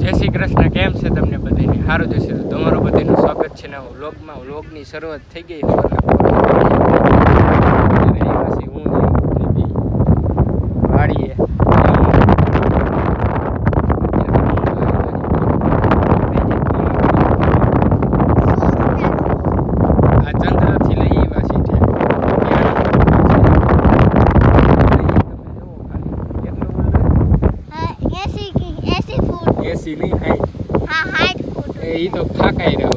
જય શ્રી કૃષ્ણ, કેમ છે તમને બધાને? સારું જશે તો તમારું બધાનું સ્વાગત છે ને વ્લોગમાં. વ્લોગની શરૂઆત થઈ ગઈ સવારના પછી હું ને દીદી વાડીએ આ ચંદ્રથી લઈ આવ્યા છીએ એસી નહીં થાય એ ઈ તો ફાકાઈ રહ્યો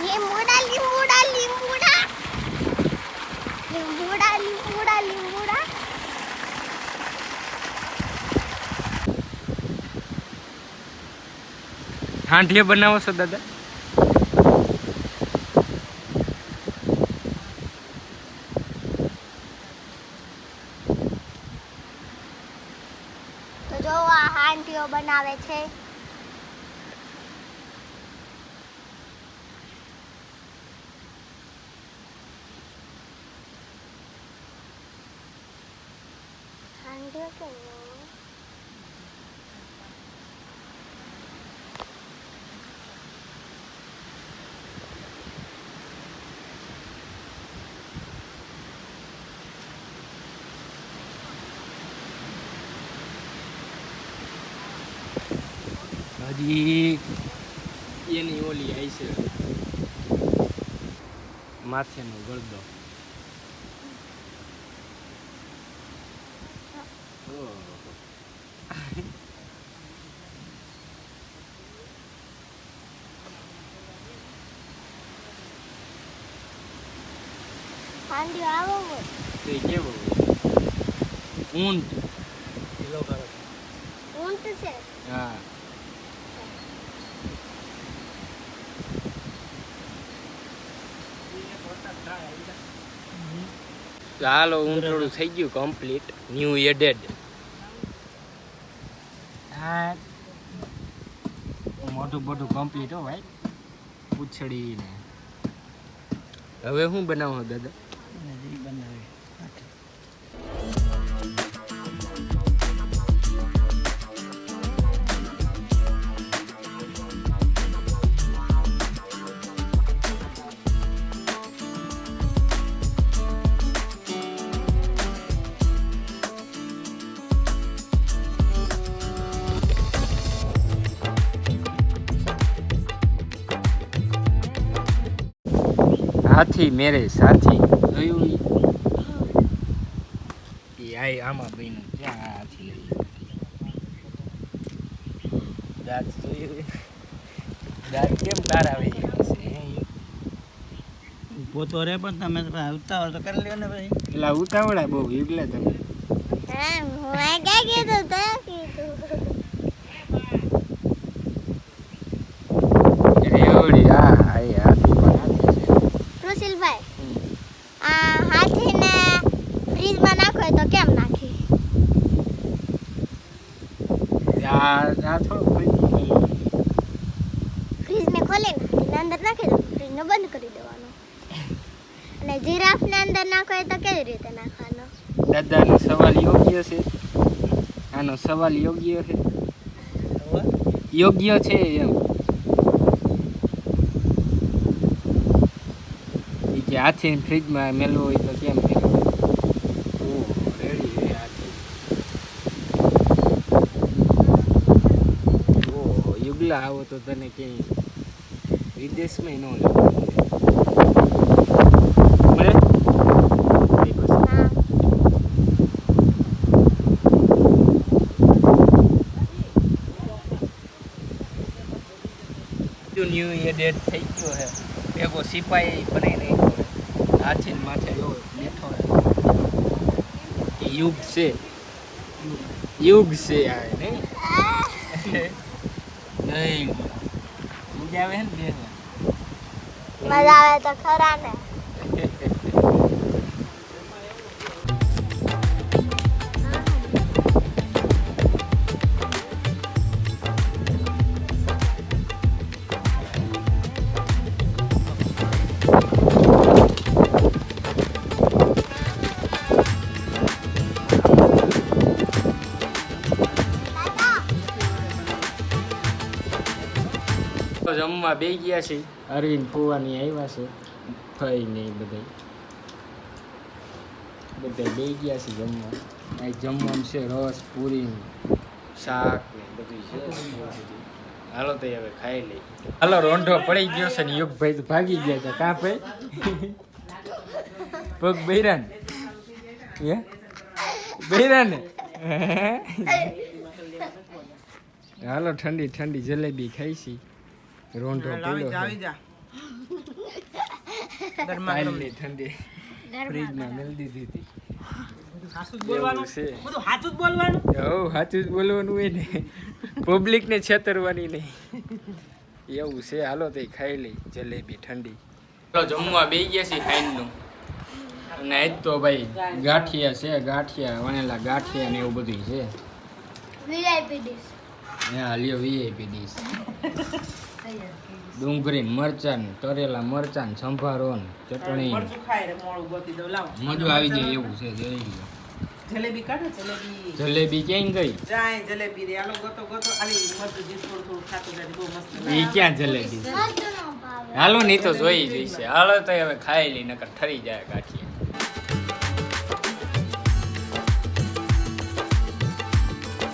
લીંબુડા લીંબુડા લીંબુડા લીંબુડા લીંબુડા લીંબુડા હાંઠીએ બનાવો છો દાદા? તો જો આ હાંડીઓ બનાવે છે. હાંડીઓ હજી એની ઓલી આવી છે માથેનો ગળદો ઓહો. હાંડીઓ આવો હોય તો હું થોડું છે હા ઊંટડું થઈ ગયું કમ્પ્લીટ ન્યૂ એડેડ હા. મોટું મોટું કમ્પ્લીટ હો ભાઈ. પૂછડી ને હવે શું બનાવો દાદા? હાથી મેરે સાથી. જોયું? ઈ? આય આમાં બન્યું ક્યાં હાથી લઈ દાંત જોયું દાંત કેમ તારાવે છે પોતો રે પણ તમે ઉતાવળ તો કરી લ્યો ને ભાઈ. એટલે ઉતાવળા બહુ યુગલા તમે. હા હું તો કીધું રેવડી હા હા એ હાથી પણ હાથી છે રુશિલભાઈ હમ. આ હાથીને ફ્રીજમાં નાખો. નાખી ફ્રીજને ખોલી નાખીને અંદર નાખી દો ફ્રીજને બંધ કરી દેવાનો. અને જીરાફને અંદર નાખો તો કેવી રીતે નાખવાનો? દાદાનો સવાલ યોગ્ય છે. આનો સવાલ યોગ્ય છે. યોગ્ય છે એમ. કે હાથે ફ્રીજમાં મેલવો હોય તો કેમ મેલવો ઓહ રેડી રે હાથી ઓહ યુગલા આવો તો તને ક્યાંય વિદેશમાં ન લેવું મળે એ બસ હા ન્યૂ યર ડેટ થઈ ગયો છે ભેગો સિપાઈ બનાવી નાખ્યો છે હાથી ને માથે જો બેઠો છે એ યુગ છે યુગ છે આ નહીં નહીં મજા આવે તો ખરા ને. જમવા બે ગયા છે. અરવિંદ ફુવાની આવ્યા છે. ફઈ નહીં બધા બધા બે ગયા છે જમવા. આ જમવાનું છે રસ, પૂરી, શાક ને બધું છે. હાલો તો હવે ખાઈ લઈ હાલો રોંઢો પડી ગયો છે ને યુગભાઈ તો ભાગી ગયા હતા કાં ભાઈ? પગ બૈરાન હે? બૈરાન હાલો ઠંડી ઠંડી જલેબી ખાઈશી રોંઢો પીલો છે. કાલની ઠંડી. ફ્રીજમાં મેલ દીધી હતી. જ હોય ને પબ્લિકને છેતરવાની નહીં. એવું છે હાલો તે ખાઈ લઈ જલેબી ઠંડી. તો જમવા બે ગયા છે ખાઈનનું અને આજ તો ભાઈ ગાંઠિયા છે ગાંઠિયા વણેલા ગાંઠિયા ને એવું બધું છે. વીઆઈપી ડીશ હા લ્યો વીઆઈપી ડીશ ડુંગળી મરચાં તરેલા મરચાં સંભારો ને ચટણી. મજો આવી જાય એવું છે જોઈ જલેબી કાઢો જલેબી. જલેબી ક્યાં ગઈ? જાય જલેબી રે. આલો ગોતો ગોતો. આલી મરચું જે થોડું થોડું ખાતું જાય બહુ મસ્ત એ ક્યાં જલેબી હાલો નહીં તો જોઈ જઈશે. હાલો તો હવે ખાઈ લઈ નકર ઠરી જાય ગાંઠિયા.